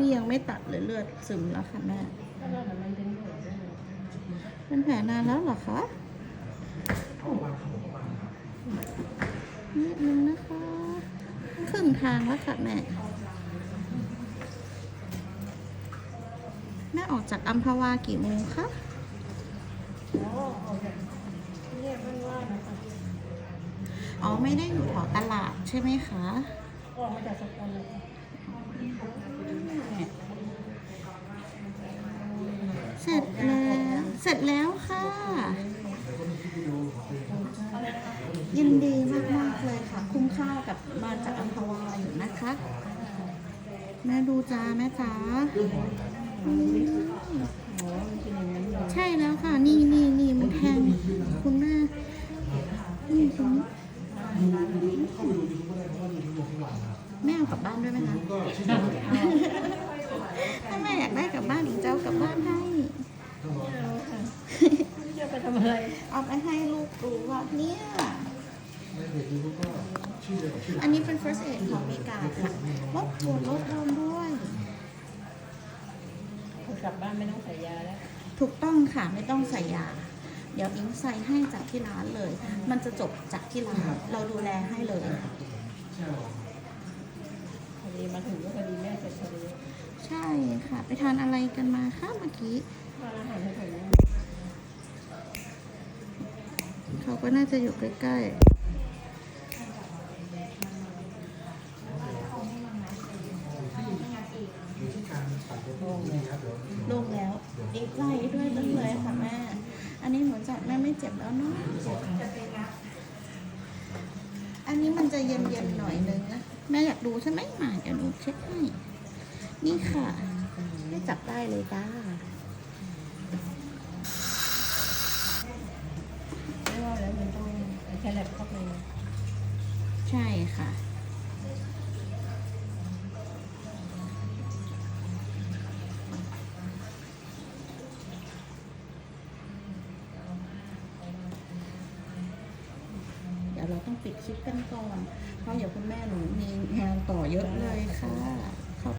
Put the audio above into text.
นี่ยังไม่ตัดเลยเลือดซึมแล้วค่ะแม่เราเหมือนมันเป็นหัวด้วยนะเป็นแผลนานแล้วเหรอคะนิดนึงนะคะ ครึ่งทางแล้วค่ะแม่ แม่ออกจากอัมพวากี่โมงคะอ๋อ ไม่ได้อยู่แถวตลาดใช่ไหมคะ ออกมาจากสกลเลยค่ะ เสร็จแล้วเสร็จแล้วค่ะ ยินดีมากๆเลยค่ะ คุ้มค่ากับมาจากอัมพวาอยู่นะคะ แม่ดูจ้าแม่จ้าใช่แล้วค่ะ นี่นี่นี่มันแทงคุณแม่นี่ตรงนี้ แม่เอากลับบ้านด้วยไหมคะถ้าแม่อยากได้กลับบ้านอีกเจ้ากลับบ้านให้ไม่เอาค่ะไม่จะไปทำอะไร เอาไปให้ลูกดูว่าเนี่ยอันนี้เป็น first aid ของอเมริกาค่ะลดปวดลดลมด้วยกลับบ้านไม่ต้องใส่ยาแล้ว ถูกต้องค่ะไม่ต้องใส่ยา เดี๋ยวอิงใส่ให้จากที่ร้านเลย มันจะจบจากที่ร้าน เราดูแลให้เลยพอ ดีมาถึงก็พอดีแม่เสร็จพอดีใช่ค่ะ ไปทานอะไรกันมาคะเมื่อกี้ร้านอาหารแถวๆนี้เขาก็น่าจะอยู่ใกล้ๆลงแล้วดีใจด้วยจังเลยค่ะแม่ อันนี้หนูจับแม่ไม่เจ็บแล้วเนาะ อันนี้มันจะเย็นๆหน่อยนึง แม่อยากดูใช่ไหมมาเดี๋ยวหนูเช็คให้ นี่ค่ะแม่จับได้เลยจ้าไม่ว่าแล้วมันต้องแค่แลบเข้าไปใช่ค่ะ เราต้องปิดคลิปกันก่อน เพราะเดี๋ยวคุณแม่หนูมีงานต่อเยอะเลยค่ะ